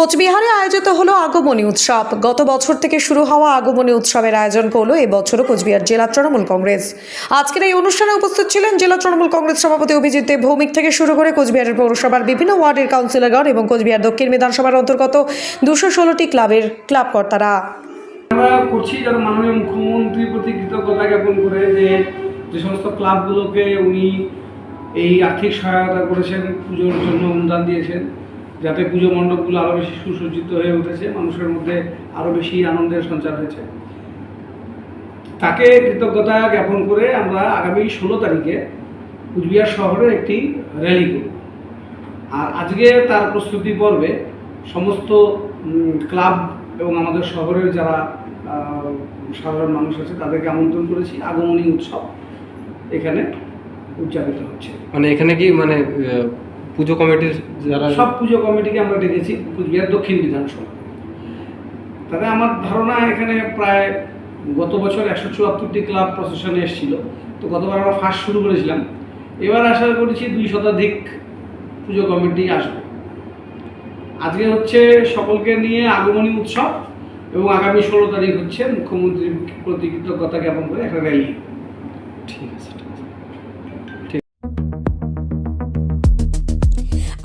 কোচবিহারে আয়োজিত হলো আগমনী উৎসব। গত বছর থেকে শুরু হওয়া আগমনী উৎসবের আয়োজন করল এবছরও কোচবিহার জেলা তৃণমূল কংগ্রেস। আজকের এই অনুষ্ঠানে উপস্থিত ছিলেন জেলা তৃণমূল কংগ্রেস সভাপতি অভিজিৎ ভৌমিক থেকে শুরু করে কোচবিহারের পৌরসভার বিভিন্ন ওয়ার্ডের কাউন্সিলরগণ এবং কোচবিহার দক্ষিণ বিধানসভার অন্তর্গত দুশো ষোলোটি ক্লাবের ক্লাব কর্তারা। করছি মাননীয় প্রতি কৃতজ্ঞতা জ্ঞাপন করে যে যে সমস্ত ক্লাবগুলোকে উনি এই আর্থিক সহায়তা করেছেন, পুজোর জন্য অনুদান দিয়েছেন। যাতে পুজো মণ্ডপগুলো আরও বেশি সুসজ্জিত হয়ে উঠেছে, মানুষের মধ্যে আরও বেশি আনন্দের সঞ্চার হয়েছে। তাকে কৃতজ্ঞতা জ্ঞাপন করে আমরা আগামী ষোলো তারিখে কুচবিহার শহরে একটি র্যালি করব। আর আজকে তার প্রস্তুতি পর্বে সমস্ত ক্লাব এবং আমাদের শহরের যারা সাধারণ মানুষ আছে, তাদেরকে আমন্ত্রণ করেছি। আগমনী উৎসব এখানে উদযাপিত হচ্ছে। মানে এখানে কি মানে পুজো কমিটির যারা সব পুজো কমিটিকে আমরা ডেকেছি কুচবিহার দক্ষিণ বিধানসভা। তবে আমার ধারণা এখানে প্রায় গত বছর একশো চুয়াত্তরটি ক্লাব প্রসেশনে এসেছিল। তো গতবার আমরা ফার্স্ট শুরু করেছিলাম। এবার আশা করেছি দুই শতাধিক পুজো কমিটি আসবে। আজকে হচ্ছে সকলকে নিয়ে আগমনী উৎসব এবং আগামী ষোলো তারিখ হচ্ছে মুখ্যমন্ত্রীর প্রতি কৃতজ্ঞতা জ্ঞাপন করে একটা র্যালি। ঠিক আছে।